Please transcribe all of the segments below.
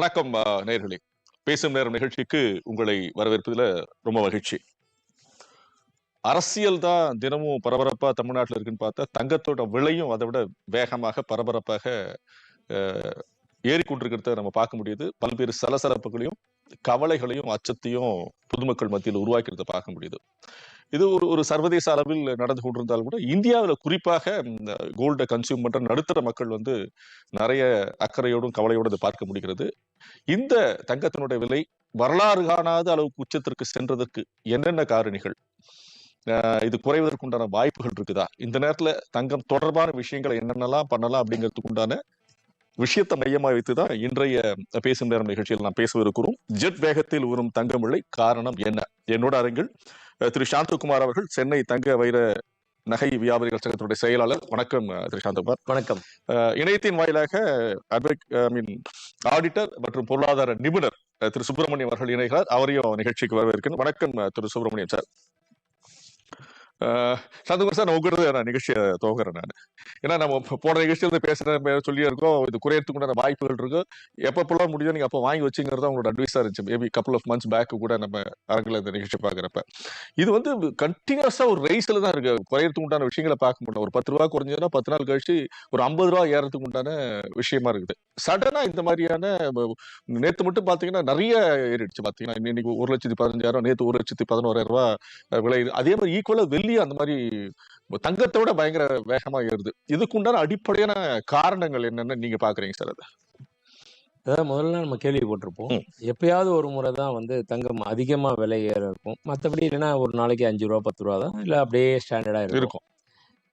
வணக்கம் நேர்களே. பேசும் நேரம் நிகழ்ச்சிக்கு உங்களை வரவேற்பதில் ரொம்ப மகிழ்ச்சி. அரசியல் தான் தினமும் பரபரப்பா தமிழ்நாட்டில் இருக்குன்னு பார்த்தா தங்கத்தோட விலையும் அதை விட வேகமாக பரபரப்பாக ஏறிக்கொண்டிருக்கிறத நம்ம பார்க்க முடியுது. பல்வேறு சலசலப்புகளையும் கவலைகளையும் அச்சத்தையும் பொதுமக்கள் மத்தியில் உருவாக்கிறத பார்க்க முடியுது. இது ஒரு ஒரு சர்வதேச அளவில் நடந்து கொண்டிருந்தாலும் கூட இந்தியாவில் குறிப்பாக இந்த கோல்டை கன்சியூம் பண்ற நடுத்தர மக்கள் வந்து நிறைய அக்கறையோடும் கவலையோடு பார்க்க முடிகிறது. இந்த தங்கத்தினுடைய விலை வரலாறு காணாத அளவுக்கு உச்சத்திற்கு சென்றதற்கு என்னென்ன காரணிகள்? இது குறைவதற்கு உண்டான வாய்ப்புகள் இருக்குதா? இந்த நேரத்துல தங்கம் தொடர்பான விஷயங்களை என்னென்னலாம் பண்ணலாம் அப்படிங்கிறதுக்கு உண்டான விஷயத்தை மையமா வைத்துதான் இன்றைய பேசும் நேரம் நிகழ்ச்சியில் நாம் பேசவிருக்கிறோம். ஜெட் வேகத்தில் வரும் தங்கம் விலை காரணம் என்ன? என்னோட அரங்கில் திரு சாந்தகுமார் அவர்கள் சென்னை தங்க வைர நகை வியாபாரிகள் சங்கத்தினுடைய செயலாளர். வணக்கம் திரு சாந்தகுமார். வணக்கம். இணையத்தின் வாயிலாக அட்வைக் ஐ மீன் ஆடிட்டர் மற்றும் பொருளாதார நிபுணர் திரு சுப்பிரமணியம் அவர்கள் இணைகிறார். அவரையும் நிகழ்ச்சிக்கு வரவேற்கிறேன். வணக்கம் திரு சுப்பிரமணியம் சார். சந்தோஷம் நான் உங்கள்கிட்ட நான் நிகழ்ச்சியை துவங்குறேன் நான். ஏன்னா நம்ம போன நிகழ்ச்சியில் பேசுகிற சொல்லி இருக்கோம் இது குறையறதுக்கு உண்டான வாய்ப்புகள் இருக்கு. எப்பப்பெல்லாம் முடியும் நீங்கள் அப்போ வாங்கி வச்சுங்கிறது அவங்களோட அட்வைஸாக இருந்துச்சு. Maybe couple half months back கூட நம்ம அரங்கில் இந்த நிகழ்ச்சி பார்க்குறப்ப இது வந்து கண்டினியூஸாக ஒரு ரைஸில் தான் இருக்குது குறையறதுக்கு உண்டான விஷயங்களை பார்க்க முடியும் ஒரு பத்து ரூபா குறைஞ்சதுன்னா பத்து நாள் கழிச்சு ஒரு ஐம்பது ரூபா ஏறதுக்கு உண்டான விஷயமா இருக்குது. சடனா இந்த மாதிரியான நேற்று நேத்து மட்டும் பாத்தீங்கன்னா நிறைய ஏறிடுச்சு. பார்த்தீங்கன்னா இன்னைக்கு ஒரு லட்சத்தி பதினஞ்சாயிரம் நேத்து ஒரு லட்சத்தி பதினோராயிரம் ரூபாய் விலை. அதே மாதிரி ஈக்குவலா வெள்ளி அந்த மாதிரி தங்கத்தை விட பயங்கர வேகமா ஏறுது. இதுக்கு உண்டான அடிப்படையான காரணங்கள் என்னன்னு நீங்க பாக்குறீங்க சார் அது? அதாவது முதல்ல நம்ம கேள்விப்பட்டிருப்போம். எப்பயாவது ஒரு முறை தான் வந்து தங்கம் அதிகமாக விலை ஏற இருக்கும் மற்றபடி இல்லைன்னா ஒரு நாளைக்கு அஞ்சு ரூபா பத்து ரூபா தான். இல்லை அப்படியே ஸ்டாண்டர்டாக இருக்கும்.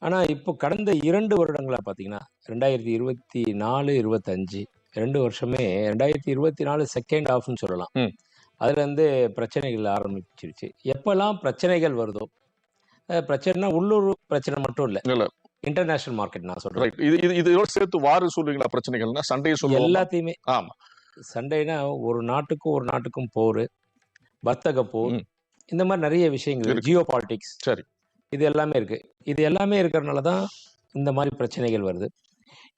ஆனால் இப்போ கடந்த இரண்டு வருடங்களா பார்த்தீங்கன்னா ரெண்டாயிரத்தி இருபத்தி நாலு இருபத்தஞ்சு ரெண்டு வருஷமே ரெண்டாயிரத்தி இருபத்தி நாலு செகண்ட் ஹாஃப்னு சொல்லலாம். அதுல இருந்து பிரச்சனைகள் ஆரம்பிச்சிருச்சு. எப்பெல்லாம் பிரச்சனைகள் வருதோ பிரச்சனைனா உள்ளூர் பிரச்சனை மட்டும் இல்லை. இன்டர்நேஷனல் மார்க்கெட் நான் சொல்றேன். இது இது இதோட சேர்த்து வாரு சொல்லுவீங்களா பிரச்சனைகள்னா? சண்டையை சொல்லுவோம்? எல்லாத்தையுமே ஆமா. சண்டைனா ஒரு நாட்டுக்கும் ஒரு நாட்டுக்கும் போர் வர்த்தக போர். இந்த மாதிரி நிறைய விஷயங்கள். ஜியோ பாலிடிக்ஸ் சரி. இது எல்லாமே இருக்கு. இது எல்லாமே இருக்கிறதுனால தான் இந்த மாதிரி பிரச்சனைகள் வருது.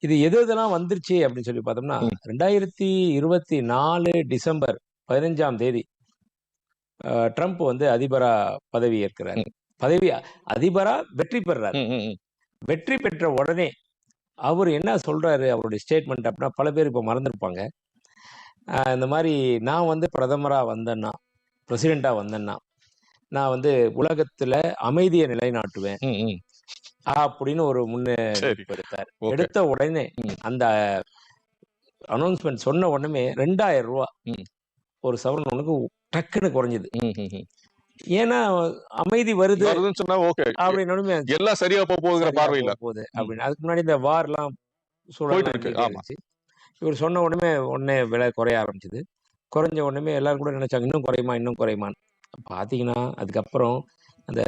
இது எது எதெல்லாம் வந்துருச்சு அப்படின்னு சொல்லி பார்த்தோம்னா. ரெண்டாயிரத்தி இருபத்தி நாலு டிசம்பர் பதினஞ்சாம் தேதி ட்ரம்ப் வந்து அதிபரா பதவி ஏற்கிறார் பதவி அதிபரா வெற்றி ம். வெற்றி பெற்ற உடனே அவர் என்ன சொல்றாரு அவருடைய ஸ்டேட்மெண்ட் அப்படின்னா பல பேர் இப்போ மறந்துருப்பாங்க இந்த மாதிரி நான் வந்து பிரதமராக வந்தேன்னா பிரசிடெண்ட்டாக வந்தேன்னா நான் வந்து உலகத்துல அமைதியை நிலைநாட்டுவேன். அப்படின்னு ஒரு முன்னே எடுத்த உடனே. அந்த அனௌன்ஸ்மெண்ட் சொன்ன உடனே ரெண்டாயிரம் ரூபா. ஒரு சவரன் ஒண்ணுக்கு டக்குன்னு குறைஞ்சது. ஏன்னா அமைதி வருது வருதுன்னு சொன்னா ஓகே அப்படின்னு எல்லாம் சரியா போக போகுதுங்கிற பார்வையில. போக போகுது அப்படின்னு. அதுக்கு முன்னாடி இந்த வார்லாம் போயிட்டு இருக்கு, ஆமா. இவர் சொன்ன உடனே உடனே விலை குறைய ஆரம்பிச்சது. குறைஞ்ச உடனே எல்லாரும் கூட நினைச்சாங்க இன்னும் குறையுமா இன்னும் குறையுமான்னு? பார்த்தீங்கன்னா அதுக்கப்புறம் அந்த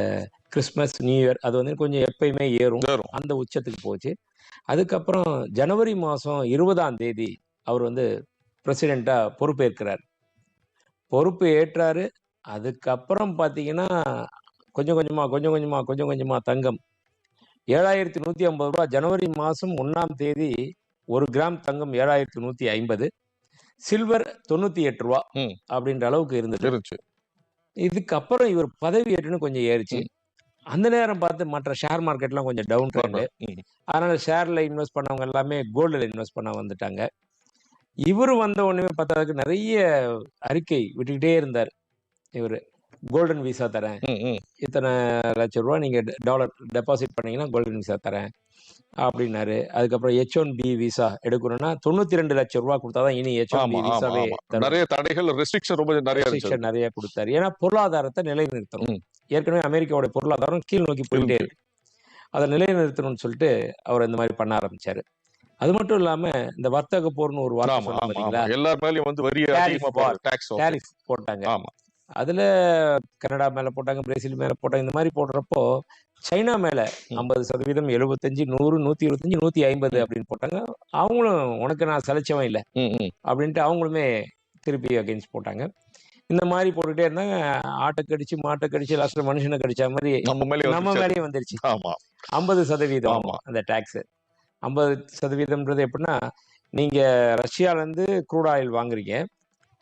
கிறிஸ்மஸ் நியூ இயர் அது வந்து கொஞ்சம் எப்பயுமே ஏறும். அந்த உச்சத்துக்கு போச்சு. அதுக்கப்புறம் ஜனவரி மாதம் இருபதாம் தேதி அவர் வந்து பிரசிடெண்ட்டா பொறுப்பேற்கிறார். பொறுப்பு ஏற்றாரு. அதுக்கப்புறம் பார்த்தீங்கன்னா கொஞ்சம் கொஞ்சமா கொஞ்சம் கொஞ்சமா கொஞ்சம் கொஞ்சமா தங்கம். ஏழாயிரத்தி நூத்தி ஐம்பது ரூபா ஜனவரி மாசம் ஒன்னாம் தேதி ஒரு கிராம் தங்கம் ஏழாயிரத்தி நூத்தி ஐம்பது. சில்வர் தொண்ணூத்தி எட்டு ரூபா. அப்படின்ற அளவுக்கு இருந்தது. இருந்துச்சு. இதுக்கப்புறம் இவர் பதவி ஏற்றுன்னு கொஞ்சம் ஏறிச்சு. அந்த நேரம் பார்த்து மற்ற ஷேர் மார்க்கெட்லாம் கொஞ்சம் டவுன் ட்ரெண்டு. அதனால ஷேர்ல இன்வெஸ்ட் பண்ணவங்க எல்லாமே கோல்டில் இன்வெஸ்ட் பண்ண வந்துட்டாங்க. இவரு வந்த உடனே பார்த்ததுக்கு நிறைய அறிக்கை விட்டுக்கிட்டே இருந்தார். இவர் கோல்டன் விசா தரேன். இத்தனை லட்சம் ரூபா நீங்க டாலர் டெபாசிட் பண்ணீங்கன்னா கோல்டன் விசா தரேன் அப்படின்னாரு. அதுக்கப்புறம் ஹெச் ஒன் பி விசா எடுக்கணும்னா தொண்ணூத்தி ரெண்டு லட்சம் ரூபா கொடுத்தாதான் இனி ஹெச் ஒன் பி விசாவே நிறைய தடைகள் ரெஸ்ட்ரிக்ஷன் ரொம்ப நிறைய ரெஸ்ட்ரிக்ஷன் நிறைய கொடுத்தாரு. ஏன்னா பொருளாதாரத்தை நிலைநிறுத்தணும். ஏற்கனவே அமெரிக்காவோட பொருளாதாரம் கீழ் நோக்கி போயிட்டே இருக்கு. அதை நிலைநிறுத்தணும்னு சொல்லிட்டு அவர் இந்த மாதிரி பண்ண ஆரம்பிச்சாரு. அது மட்டும் இல்லாம இந்த வர்த்தக போர்னு ஒரு வார்த்தை ஆமா எல்லார் மேலயும் வந்து போட்டாங்க. அதுல கனடா மேல போட்டாங்க பிரேசில் மேல போட்டாங்க இந்த மாதிரி போடுறப்போ சைனா மேல. ஐம்பது சதவீதம் எழுபத்தஞ்சு நூறு நூத்தி இருபத்தஞ்சு நூத்தி ஐம்பது அப்படின்னு போட்டாங்க அவங்களும் உனக்கு நான் சலைச்சவன் இல்லை. அப்படின்ட்டு அவங்களுமே திருப்பி அகைன்ஸ்ட் போட்டாங்க இந்த மாதிரி போட்டுக்கிட்டே இருந்தாங்க ஆட்டை கடிச்சு மாட்டை கடிச்சு லாஸ்ட்ல மனுஷனை கடிச்ச மாதிரி நம்ம மேலே நம்ம வந்துருச்சு. மேலேயே வந்துருச்சு ஆமா ஐம்பது சதவீதம். அந்த டாக்ஸ் ஐம்பது சதவீதம்ன்றது எப்படின்னா நீங்க ரஷ்யால இருந்து க்ரூட் ஆயில் வாங்குறீங்க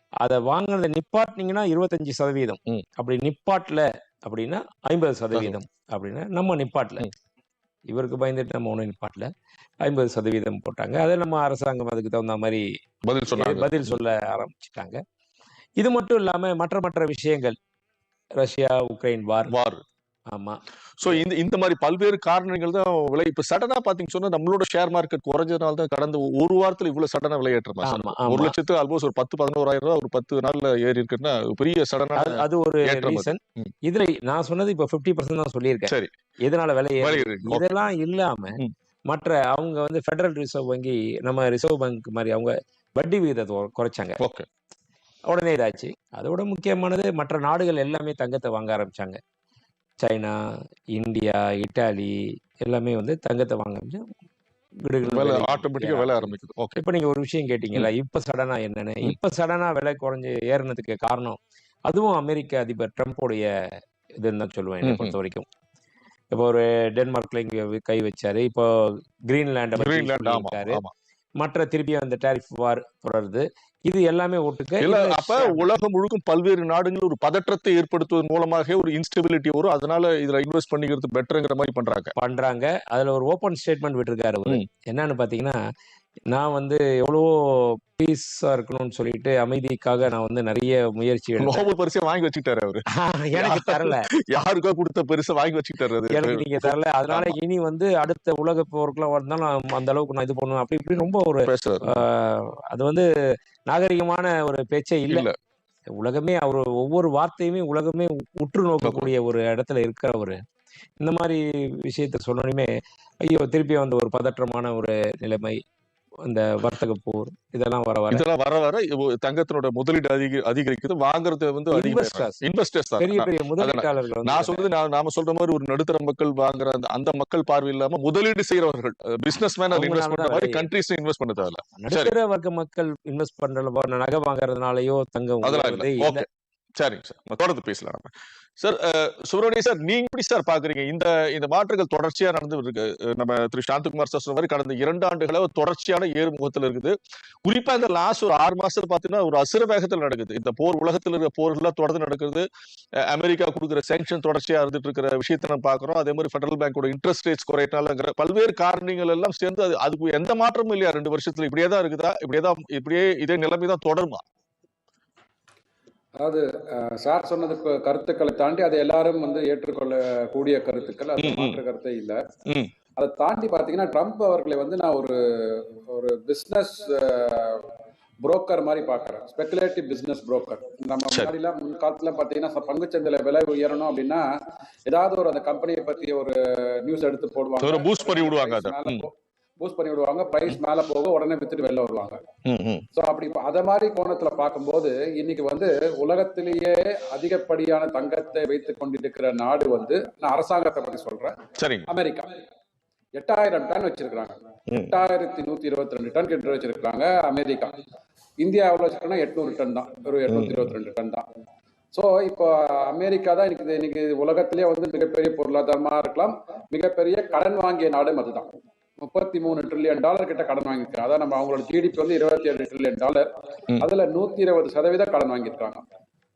அதை வாங்குறத நிப்பாட்டினீங்கன்னா இருபத்தஞ்சு சதவீதம். அப்படி நிப்பாட்டல அப்படின்னா ஐம்பது சதவீதம். அப்படின்னா நம்ம நிப்பாட்டல. இவருக்கு பயந்துட்டு நம்ம ஒன்றும் நிப்பாட்டல. ஐம்பது சதவீதம் போட்டாங்க. அதை நம்ம அரசாங்கம் அதுக்கு தகுந்த மாதிரி பதில் சொன்னாங்க. பதில் சொல்ல ஆரம்பிச்சிட்டாங்க. இது மட்டும் இல்லாம மற்ற மற்ற விஷயங்கள். Russia Ukraine war. வார். ஆமா. சோ இந்த இந்த மாதிரி பல்வேறு காரணங்கள் தான் விலை இப்ப சடனா பாத்தீங்க சொன்னா நம்மளோட ஷேர் மார்க்கெட் குறைஞ்சதுனால தான் கடந்த ஒரு வாரத்துல இவ்வளவு சடனா விலையேற்றமா? ஒரு லட்சத்து ஆல்மோஸ்ட் ஒரு பத்து பதினோராயிரம் ரூபாய் ஒரு பத்து நாள்ல ஏறி இருக்குன்னா பெரிய சடனா அது ஒரு. ரீசன். இதுல நான் சொன்னது இப்ப 50% பர்சன்ட் தான் சொல்லியிருக்கேன். சரி. எதனால விலை. இதெல்லாம் இல்லாம. மற்ற அவங்க வந்து ஃபெடரல் ரிசர்வ் வங்கி நம்ம ரிசர்வ் பேங்க் மாதிரி அவங்க வட்டி விகிதத்தை குறை- குறைச்சாங்க. ஓகே உடனே இதாச்சு. அதோட முக்கியமானது மற்ற நாடுகள் எல்லாமே தங்கத்தை வாங்க ஆரம்பிச்சாங்க. சைனா இந்தியா இட்டாலி எல்லாமே வந்து தங்கத்தை வாங்க கிடுகிடுன்னு விலை ஆரம்பிக்குது. ஓகே இப்ப நீங்க ஒரு விஷயம் கேட்டீங்கல்ல இப்ப சடனா என்னன்னு. இப்ப சடனா விலை குறைஞ்சு ஏறினதுக்கு காரணம் அதுவும் அமெரிக்க அதிபர் ட்ரம்ப்போடைய இதுன்னு தான் சொல்லுவேன் என்னை. பொறுத்த வரைக்கும். இப்போ ஒரு டென்மார்க்ல இங்க கை வச்சாரு. இப்போ கிரீன்லாண்டை மற்ற திருப்பியும் அந்த டாரிஃப் வார் தொடருது. இது எல்லாமே ஒட்டுக்க இல்ல அப்ப உலகம் முழுக்கும் பல்வேறு நாடுகள் ஒரு பதற்றத்தை ஏற்படுத்துவதன் மூலமாக ஒரு இன்ஸ்டெபிலிட்டி வரும். அதனால இதுல இன்வெஸ்ட் பண்ணிக்கிறது பெட்டர்ங்கிற மாதிரி பண்றாங்க. பண்றாங்க. அதுல ஒரு ஓப்பன் ஸ்டேட்மெண்ட் விட்டிருக்காரு. என்னன்னு பாத்தீங்கன்னா நான் வந்து எவ்வளவோ பீஸா இருக்கணும்னு சொல்லிட்டு அமைதிக்காக நான் வந்து நிறைய முயற்சி நோபல் பரிசை வாங்கி வச்சுக்கிட்டாரு அவரு. எனக்கு தரல. யாருக்கோ கொடுத்த பெருசை வாங்கி வச்சுக்கிட்டாரு எனக்கு நீங்க தரல. அதனால. இனி வந்து அடுத்த உலக போருக்குலாம் வந்தாலும் நான் அந்த அளவுக்கு நான் இது பண்ணுவேன். அப்படி இப்படி ரொம்ப ஒரு அது வந்து நாகரிகமான ஒரு பேச்சே இல்ல. இல்ல. உலகமே அவர் ஒவ்வொரு வார்த்தையுமே உலகமே உற்று நோக்கக்கூடிய ஒரு இடத்துல இருக்கிறவர். இந்த மாதிரி விஷயத்த சொன்னோடனே ஐயோ திருப்பி வந்து ஒரு பதற்றமான ஒரு நிலைமை. அந்த வர்த்தக போர் இதெல்லாம் வர வர. இதெல்லாம் வர வர தங்கத்தினோட முதலீடு அதிக அதிகரிக்குது வாங்குறது வந்து. இன்வெஸ்டர்ஸ் பெரிய பெரிய முதலீட்டாளர்கள் நான் சொல்றது நான் நாம சொல்ற மாதிரி ஒரு நடுத்தர மக்கள் வாங்குற அந்த அந்த மக்கள் பார்வை இல்லாம முதலீடு செய்யறவர்கள் பிசினஸ் மேன் இன்வெஸ்ட் பண்ற மாதிரி கண்ட்ரிஸ் இன்வெஸ்ட் பண்ண தேவையில்ல நடுத்தர வர்க்க மக்கள் இன்வெஸ்ட் பண்ற நகை வாங்குறதுனாலயோ தங்கம் அதெல்லாம் சார். நம்ம தொடர்ந்து பேசலாம் நம்ம. சார் சுப்ரமணிய சார் நீங்க எப்படி சார் பாக்குறீங்க? இந்த இந்த மாற்றங்கள் தொடர்ச்சியா நடந்து இருக்கு. நம்ம திரு சாந்தகுமார் சார் சொன்ன மாதிரி கடந்த இரண்டு ஆண்டுகளா தொடர்ச்சியான ஏறுமுகத்துல இருக்குது. குறிப்பா இந்த லாஸ்ட் ஒரு ஆறு மாசத்துல பாத்தீங்கன்னா ஒரு அசுர வேகத்துல நடக்குது. இந்த போர் உலகத்துல இருக்கிற போர்கள்லாம் தொடர்ந்து நடக்குது அஹ், அமெரிக்கா கொடுக்குற சேங்ஷன் தொடர்ச்சியா இருந்துட்டு இருக்கிற விஷயத்த நம்ம பாக்குறோம். அதே மாதிரி ஃபெடரல் பேங்கோட இன்ட்ரெஸ்ட் ரேட்ஸ் குறையினாலங்கிற பல்வேறு காரணங்கள் எல்லாம் சேர்ந்து அது அதுக்கு எந்த மாற்றமும் இல்லையா? ரெண்டு வருஷத்துல இப்படியே தான் இருக்குதா? இப்படியே தான் இப்படியே இதே நிலைமை தான் தொடருமா? அதாவது சார் சொன்னது கருத்துக்களை தாண்டி அது எல்லாரும் வந்து ஏற்றுக்கொள்ளக்கூடிய கருத்துக்கள். அது. மாற்று கருத்தே இல்லை. அதை தாண்டி பார்த்தீங்கன்னா ட்ரம்ப் அவர்களை வந்து நான் ஒரு ஒரு பிஸ்னஸ் புரோக்கர் மாதிரி பார்க்குறேன் ஸ்பெகுலேட்டிவ் பிஸ்னஸ் புரோக்கர் நம்ம. முன்னாடிலாம் முன் காலத்துல பார்த்தீங்கன்னா பங்குச்சந்தையில் விலை உயரணும் அப்படின்னா ஏதாவது ஒரு அந்த கம்பெனியை பற்றி ஒரு நியூஸ் எடுத்து போடுவாங்க. பூஸ்ட் பண்ணி விடுவாங்க ப்ரைஸ் மேலே போக உடனே வித்துட்டு வெளில வருவாங்க. ஸோ அப்படி அத மாதிரி கோணத்துல பார்க்கும்போது இன்னைக்கு வந்து உலகத்திலேயே அதிகப்படியான தங்கத்தை வைத்துக் கொண்டிருக்கிற நாடு வந்து நான் அரசாங்கத்தை பத்தி சொல்றேன். அமெரிக்கா. எட்டாயிரம் டன் வச்சிருக்காங்க. எட்டாயிரத்தி நூத்தி இருபத்தி ரெண்டு டன் கிட்ட வச்சிருக்காங்க அமெரிக்கா. இந்தியா எவ்வளவு வச்சிருக்காங்கன்னா எட்நூறு டன் தான். ஒரு எட்நூத்தி இருபத்தி ரெண்டு டன் தான். ஸோ இப்போ அமெரிக்கா தான் இன்னைக்கு இன்னைக்கு உலகத்திலேயே வந்து மிகப்பெரிய பொருளாதாரமா இருக்கலாம். மிகப்பெரிய கடன் வாங்கிய நாடும் அதுதான். முப்பத்தி மூணு ட்ரில்லியன் டாலர் கிட்ட கடன் வாங்கியிருக்காங்க. அதான் நம்ம அவங்களோட ஜிடிபி வந்து இருபத்தி ஏழு ட்ரில்லியன் டாலர். அதுல நூத்தி இருபது சதவீதம் கடன் வாங்கியிருக்காங்க.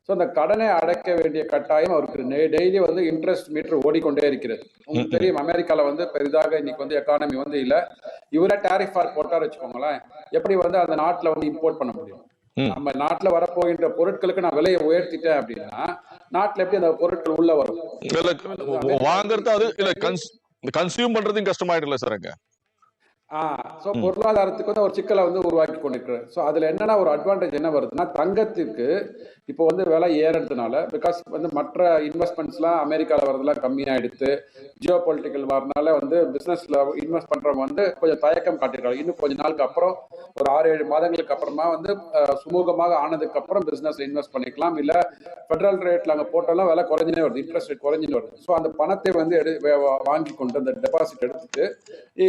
ஸோ அந்த கடனை அடைக்க வேண்டிய கட்டாயம் அவருக்கு டெய்லி வந்து இன்ட்ரெஸ்ட் மீட்டர் ஓடிக்கொண்டே இருக்கிறது. உங்களுக்கு தெரியும் அமெரிக்கால வந்து பெரிதாக இன்னைக்கு வந்து எக்கானமி வந்து இல்ல. இவரே டாரிஃப் ஆர் போட்டார் வச்சுக்கோங்களேன். எப்படி வந்து அந்த நாட்டுல வந்து இம்போர்ட் பண்ண முடியும். நம்ம நாட்டுல வரப்போகின்ற பொருட்களுக்கு நான் விலையை உயர்த்திட்டேன் அப்படின்னா நாட்டுல எப்படி அந்த பொருட்கள் உள்ள வரும்? வாங்குறது அது இல்ல கன்சியூம் பண்றதும் கஷ்டமாயிடும்ல சார் ஸோ. பொருளாதாரத்துக்கு வந்து ஒரு சிக்கலை வந்து உருவாக்கி கொண்டிருக்கிறார் ஸோ அதில் என்னன்னா ஒரு அட்வான்டேஜ் என்ன வருதுன்னா தங்கத்துக்கு இப்போ வந்து விலை ஏறதுனால பிகாஸ் வந்து மற்ற இன்வெஸ்ட்மெண்ட்ஸ்லாம் அமெரிக்காவில் வரதெல்லாம் கம்மியாயிடுத்து ஜியோ பொலிட்டிக்கல் வரனால வந்து பிஸ்னஸில் இன்வெஸ்ட் பண்ணுறவங்க வந்து கொஞ்சம் தயக்கம் காட்டிருக்காங்க இன்னும் கொஞ்ச நாளுக்கு அப்புறம் ஒரு ஆறு ஏழு மாதங்களுக்கு அப்புறமா வந்து சுமூகமாக ஆனதுக்கு அப்புறம் பிஸ்னஸ்ல இன்வெஸ்ட் பண்ணிக்கலாம். இல்லை ஃபெடரல் ரேட்ல அங்கே போட்டோம்னா விலை குறைஞ்சினே வருது இன்ட்ரெஸ்ட் ரேட் குறைஞ்சினே வருது. ஸோ அந்த பணத்தை வந்து எடு வாங்கி கொண்டு அந்த டெபாசிட் எடுத்துட்டு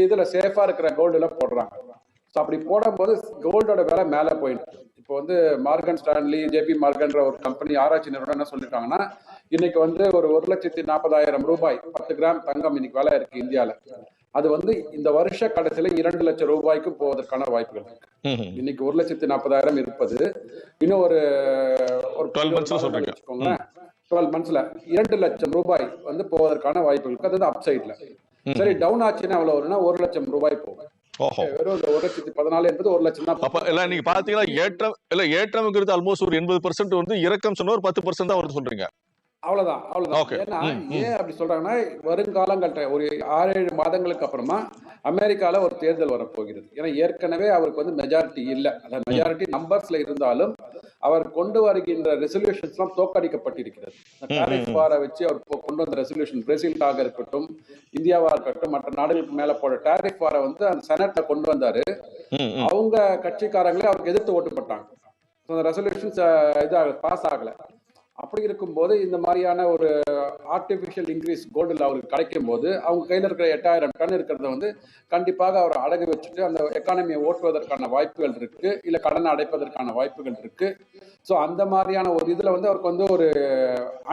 இதுல சேஃபா இருக்கிற கோல்டுல போடுறாங்க. ஸோ அப்படி போடும்போது கோல்டோட விலை மேலே போயிடுச்சு. இப்போ வந்து மார்கன் ஸ்டான்லி ஜேபி மார்கன்ற ஒரு கம்பெனி ஆராய்ச்சி நிறுவனம் என்ன சொல்லியிருக்காங்கன்னா இன்னைக்கு வந்து ஒரு ஒரு லட்சத்தி நாற்பதாயிரம் ரூபாய் பத்து கிராம் தங்கம் இன்னைக்கு விலை இருக்கு இந்தியாவில் அது வந்து இந்த வருஷ கடைசியில இரண்டு லட்சம் ரூபாய்க்கு போவதற்கான வாய்ப்புகள். இன்னைக்கு ஒரு லட்சத்தி நாற்பதாயிரம் இருப்பது. இன்னும் ஒரு ஒரு 12 months ல சொல்றீங்க. வச்சுக்கோங்களேன். டுவெல் மந்த்ஸ்ல இரண்டு லட்சம் ரூபாய் வந்து போவதற்கான வாய்ப்புகள் அது அப் சைட்ல சரி டவுன் ஆச்சுன்னா எவ்வளவு வரும்னா ஒரு லட்சம் ரூபாய் போகும். ஒரு லட்சத்தி பதினாலு என்பது ஒரு லட்சம் தான் அப்ப இல்ல நீங்க பாத்தீங்கன்னா ஏற்றம் இல்ல ஏற்றம்ங்கிறது ஆல்மோஸ்ட் ஒரு எண்பது பர்சன்ட் வந்து இறக்கம் சொன்னா ஒரு பத்து பர்சன்ட் தான் வருது சொல்றீங்க. அவ்வளவுதான் அவ்வளவுதான். ஏன்னா. ஏன் அப்படி சொல்றாங்கன்னா வருங்காலங்கள்ட்ட ஒரு ஆறு ஏழு மாதங்களுக்கு அப்புறமா அமெரிக்கால ஒரு தேர்தல் வரப்போகிறது. ஏன்னா ஏற்கனவே அவருக்கு வந்து மெஜாரிட்டி இல்ல. அந்த மெஜாரிட்டி நம்பர்ஸ்ல இருந்தாலும் அவர் கொண்டு வருகின்ற ரெசல்யூஷன்ஸ் எல்லாம் தோற்கடிக்கப்பட்டிருக்கிறது டாரிஃப் வார வச்சு அவர் கொண்டு வந்த ரெசல்யூஷன் பிரேசிலாக இருக்கட்டும் இந்தியாவா இருக்கட்டும் மற்ற நாடுகளுக்கு மேல போட டாரிஃப் வார வந்து அந்த செனட்ல கொண்டு வந்தாரு. அவங்க கட்சிக்காரங்களே அவருக்கு எதிர்த்து ஓட்டு போட்டாங்க. அந்த ரெசல்யூஷன்ஸ் இது பாஸ் ஆகல. அப்படி இருக்கும்போது இந்த மாதிரியான ஒரு ஆர்டிஃபிஷியல் இன்க்ரீஸ் கோல்டில் அவருக்கு கிடைக்கும் போது அவங்க கையில் இருக்கிற எட்டாயிரம் டன் இருக்கிறத வந்து கண்டிப்பாக அவர் அடகு வச்சுட்டு அந்த எக்கானமியை ஓட்டுவதற்கான வாய்ப்புகள் இருக்கு இல்லை கடனை அடைப்பதற்கான வாய்ப்புகள் இருக்கு. ஸோ அந்த மாதிரியான ஒரு இதில் வந்து அவருக்கு வந்து ஒரு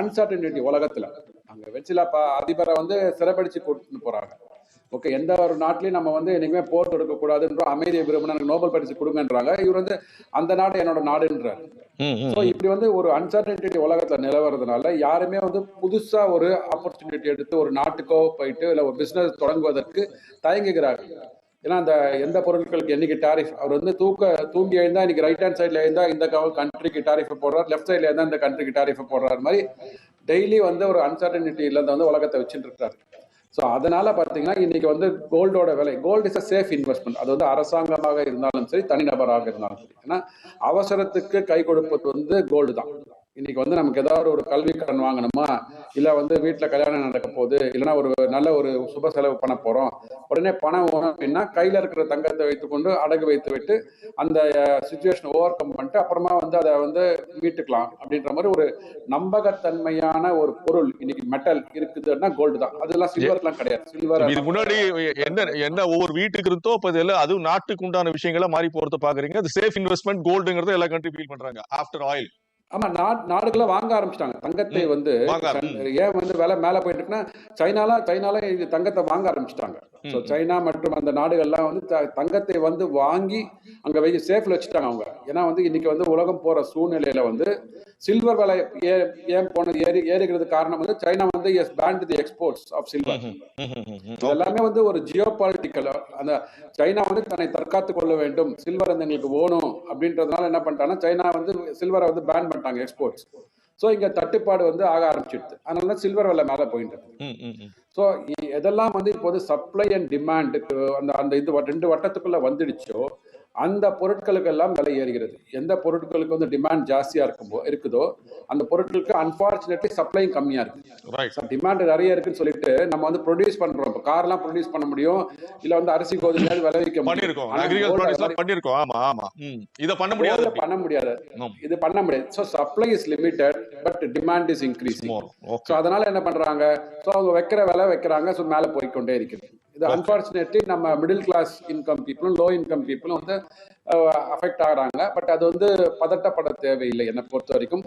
அன்சர்டனிட்டி உலகத்தில். அங்கே வச்சுல ப அதிபரை வந்து சிறப்படிச்சு கூட்டிட்டு போகிறாங்க ஓகே எந்த ஒரு நாட்டிலையும் நம்ம வந்து என்னைக்குமே போர் தொடுக்கக்கூடாதுன்றோம் அமைதியை விரும்பினா எனக்கு நோபல் பரிசு கொடுங்கன்றாங்க. இவர் வந்து அந்த நாடு என்னோட நாடுன்றார். ஸோ இப்படி வந்து ஒரு அன்சர்டனிட்டி உலகத்துல நிலவறதுனால யாருமே வந்து புதுசா ஒரு ஆப்பர்ச்சுனிட்டி எடுத்து ஒரு நாட்டுக்கோ போயிட்டு இல்லை ஒரு பிசினஸ் தொடங்குவதற்கு தயங்குகிறார்கள். ஏன்னா அந்த எந்த பொருட்களுக்கு என்னைக்கு டாரிஃப் அவர் வந்து தூக்க தூங்கி எழுந்தா இன்னைக்கு ரைட் ஹேண்ட் சைட்ல இருந்தா இந்த கண்ட்ரிக்கு டாரிஃப் போடுறார். லெஃப்ட் சைட்ல இருந்தா இந்த கண்ட்ரிக்கு டாரிஃப் போடுறாரு. மாதிரி டெய்லி வந்து ஒரு அன்சர்டனிட்டி இல்லாத வந்து உலகத்தை வச்சுட்டு இருக்காரு. ஸோ அதனால பார்த்தீங்கன்னா இன்னைக்கு வந்து கோல்டோட விலை gold is a safe investment அது வந்து அரசாங்கமாக இருந்தாலும் சரி தனிநபராக இருந்தாலும் சரி. ஏன்னா அவசரத்துக்கு கை கொடுப்பது வந்து கோல்டு தான். இன்னைக்கு வந்து நமக்கு ஏதாவது ஒரு கல்வி கடன் வாங்கணுமா? இல்ல வந்து வீட்டுல கல்யாணம் நடக்க போகுது இல்லைன்னா ஒரு நல்ல ஒரு சுப செலவு பண்ண போறோம். உடனே பணம் அப்படின்னா கையில இருக்கிற தங்கத்தை வைத்துக்கொண்டு அடகு வைத்து விட்டு அந்த சுச்சுவேஷன் ஓவர் கம் பண்ணிட்டு அப்புறமா வந்து அதை வந்து மீட்டுக்கலாம் அப்படின்ற மாதிரி ஒரு நம்பகத்தன்மையான ஒரு பொருள் இன்னைக்கு மெட்டல் இருக்குதுன்னா கோல்டு தான். அதெல்லாம் சில்வர்லாம் கிடையாது. சில்வர் இதுக்கு முன்னாடி என்ன என்ன ஒவ்வொரு வீட்டுக்கு இருந்தோ இப்ப இதெல்லாம் அதுவும் நாட்டுக்கு உண்டான விஷயங்களா மாறி போறத பாக்குறீங்க. அது சேஃப் இன்வெஸ்ட்மெண்ட் கோல்டுங்கிறத எல்லா கண்ட்ரி ஃபீல் பண்றாங்க. ஆஃப்டர் ஆயில் ஆமா நாட் நாடுகளை வாங்க ஆரம்பிச்சிட்டாங்க. தங்கத்தை வந்து ஏன் வந்து விலை மேல போயிட்டு இருக்குன்னா சைனால சைனால இது தங்கத்தை வாங்க ஆரம்பிச்சிட்டாங்க. ஸோ சைனா மற்றும் அந்த நாடுகள்லாம் வந்து தங்கத்தை வந்து வாங்கி அங்க வை சேஃப்ல வச்சுட்டாங்க அவங்க. ஏன்னா வந்து இன்னைக்கு வந்து உலகம் போற சூழ்நிலையில வந்து சில்வர் விலை ஏ- ஏன் போனது ஏறி ஏறுகிறது காரணம் வந்து சைனா வந்து has banned the exports of silver எல்லாமே வந்து ஒரு ஜியோ அந்த சைனா வந்து தன்னை தற்காத்துக் கொள்ள வேண்டும். சில்வர் வந்து எங்களுக்கு வேணும் அப்படின்றதுனால என்ன பண்ணிட்டாங்கன்னா சைனா வந்து சில்வரை வந்து பேன் பண்ணிட்டாங்க எக்ஸ்போர்ட்ஸ் ஸோ இங்க தட்டுப்பாடு வந்து ஆக ஆரம்பிச்சிடுது. அதனால தான் சில்வர் விலை மேலே போயிட்டு ஸோ எதெல்லாம் வந்து இப்போது சப்ளை அண்ட் டிமாண்டுக்கு அந்த அந்த இது ரெண்டு வட்டத்துக்குள்ள வந்துடுச்சோ அந்த பொருட்களுக்கு எல்லாம் விலை ஏறுகிறது. எந்த பொருட்களுக்கு வந்து டிமாண்ட் ஜாஸ்தியா இருக்கும்போ இருக்குதோ அந்த பொருட்களுக்கு அன்பார்ச்சுனேட்லி சப்ளையும் கம்மியா இருக்கு. ரைட் டிமாண்ட் நிறைய இருக்குன்னு சொல்லிட்டு நம்ம வந்து ப்ரொடியூஸ் பண்றோம். இப்போ கார்லாம் ப்ரொடியூஸ் பண்ண முடியும். இல்ல வந்து அரிசி கோதுமை விளைவிக்க பண்ணிருக்கோம். ஆனா அக்ரிகல்ச்சர் gold ப்ராடக்ட்ஸ் அது பண்ணிருக்கோம். ஆமா ஆமா. ம். இத பண்ண முடியாது. பண்ண முடியாது. இது பண்ண முடியாது. So supply is limited but demand is increasing More. So Okay. அதனால என்ன பண்றாங்க? ஸோ அவங்க வைக்கிற விலை வைக்கிறாங்க. ஸோ மேலே போய்க்கொண்டே இருக்குது. இது அன்பார்ச்சுனேட்லி நம்ம மிடில் கிளாஸ் இன்கம் பீப்புளும் லோ இன்கம் பீப்புளும் வந்து அஃபெக்ட் ஆகுறாங்க. பட் அது வந்து பதட்டப்பட தேவையில்லை என்னை பொறுத்த வரைக்கும்.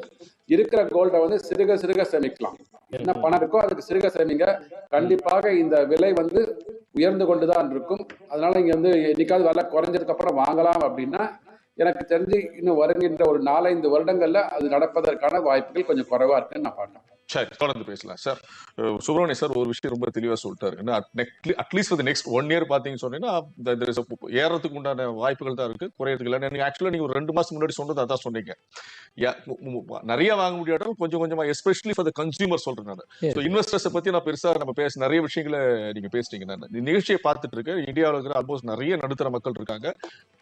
இருக்கிற கோல்டை வந்து சிறுக சிறுக சேமிக்கலாம். என்ன பணம் இருக்கோ அதுக்கு சிறுக சேமிங்க. கண்டிப்பாக இந்த விலை வந்து உயர்ந்து கொண்டுதான் இருக்கும். அதனால இங்க வந்து என்னைக்காவது விலை குறைஞ்சதுக்கு அப்புறம் வாங்கலாம் அப்படின்னா எனக்கு தெரிஞ்சு இன்னும் வருகின்ற ஒரு நாலஞ்சு வருடங்கள்ல அது நடப்பதற்கான வாய்ப்புகள் கொஞ்சம் குறைவா இருக்குன்னு நான் பார்க்கிறேன். சரி தொடர்ந்து பேசலாம். சார் அஹ் சுப்பிரமணிய சார் ஒரு விஷயம் ரொம்ப தெளிவா சொல்லிட்டாரு. At least for next one year பாத்தீங்கன்னு சொன்னீங்கன்னா ஏறதுக்கு உண்டான வாய்ப்புகள் தான் இருக்கு. குறையறதுக்கு இல்லை. நீங்க ஆக்சுவலா நீங்க ஒரு ரெண்டு மாசம் முன்னாடி சொன்னது அதான் சொன்னீங்க. நிறைய வாங்க முடியாட்டாலும் கொஞ்சம் கொஞ்சமா எஸ்பெஷலி ஃபார் த கன்சியூமர் சொல்றேன் நான். ஸோ இன்வெஸ்டர்ஸை பத்தி நான் பெருசா நம்ம பேச நிறைய விஷயங்களை நீங்க பேசுறீங்க நான். நிகழ்ச்சியை பார்த்துட்டு இருக்கேன் இந்தியாவில் இருக்கிற ஆல்மோஸ்ட் நிறைய நடுத்தர மக்கள் இருக்காங்க.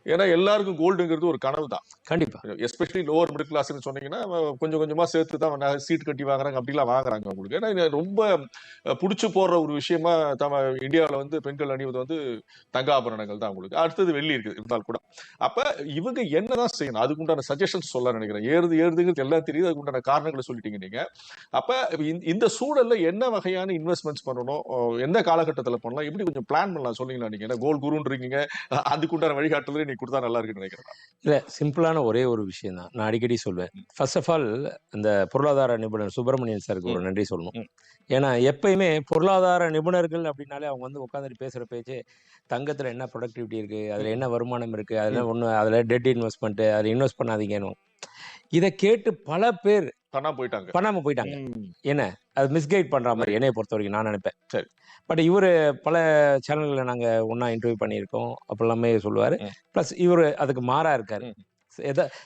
ஏன்னா எல்லாருக்கும் கோல்டுங்கிறது ஒரு கனவு தான் கண்டிப்பா. எஸ்பெஷலி லோவர் மிடில் கிளாஸ்னு சொன்னீங்கன்னா கொஞ்சம் கொஞ்சமா சேர்த்து தான் சீட் கட்டி வாங்குறாங்க அப்படிலாம் வாங்குறாங்க உங்களுக்கு. ஏன்னா ரொம்ப புடிச்சு போடுற ஒரு விஷயமா தம இந்தியாவில் வந்து பெண்கள் அணிவது வந்து தங்க ஆபரணங்கள் தான் உங்களுக்கு. அடுத்தது வெள்ளி இருக்கு இருந்தால் கூட. அப்ப இவங்க என்னதான் செய்யணும்? அதுக்குண்டான சஜஷன்ஸ் சொல்ல நினைக்கிறேன். ஏறுது ஏறுதுங்கிறது எல்லாம் தெரியுது. அதுக்குண்டான காரணங்களை சொல்லிட்டீங்க நீங்க. அப்ப இந்த- சூழல்ல என்ன வகையான இன்வெஸ்ட்மெண்ட்ஸ் பண்ணணும்? எந்த காலகட்டத்துல பண்ணலாம்? எப்படி கொஞ்சம் பிளான் பண்ணலாம்? சொன்னீங்களா நீங்க? ஏன்னா கோல் குருன்னு இருக்கீங்க. அதுக்குண்டான வழிகாட்டுதலே நீ கொடுத்தா நல்லா இருக்குன்னு நினைக்கிறேன் இல்லை சிம்பிளான ஒரே ஒரு விஷயம் தான் நான் அடிக்கடி சொல்வேன். ஃபர்ஸ்ட் ஆஃப் ஆல் இந்த பொருளாதார நிபுணர் சுப்பிரமணியன் சாருக்கு ஒரு நன்றி சொல்லணும். ஏன்னா எப்பயுமே பொருளாதார நிபுணர்கள் அப்படின்னாலே அவங்க வந்து உட்காந்துட்டு பேசுகிற பேச்சு தங்கத்தில் என்ன ப்ரொடக்டிவிட்டி இருக்குது அதில் என்ன வருமானம் இருக்குது அதில் ஒன்று அதில் டெட் இன்வெஸ்ட்மெண்ட்டு அதில் இன்வெஸ்ட் பண்ணாதீங்கன்னு. இதை கேட்டு பல பேர் பண்ணா போயிட்டாங்க. பண்ணாமல் போயிட்டாங்க. என்ன? அது மிஸ்கைட் பண்ணுற மாதிரி என்னைய பொறுத்த வரைக்கும் நான் நினைப்பேன். சரி. பட் இவர் பல சேனல்களில் நாங்கள் ஒன்றா இன்டர்வியூ பண்ணியிருக்கோம். அப்போ எல்லாமே சொல்லுவார். ப்ளஸ் இவர் அதுக்கு மாறா இருக்காரு.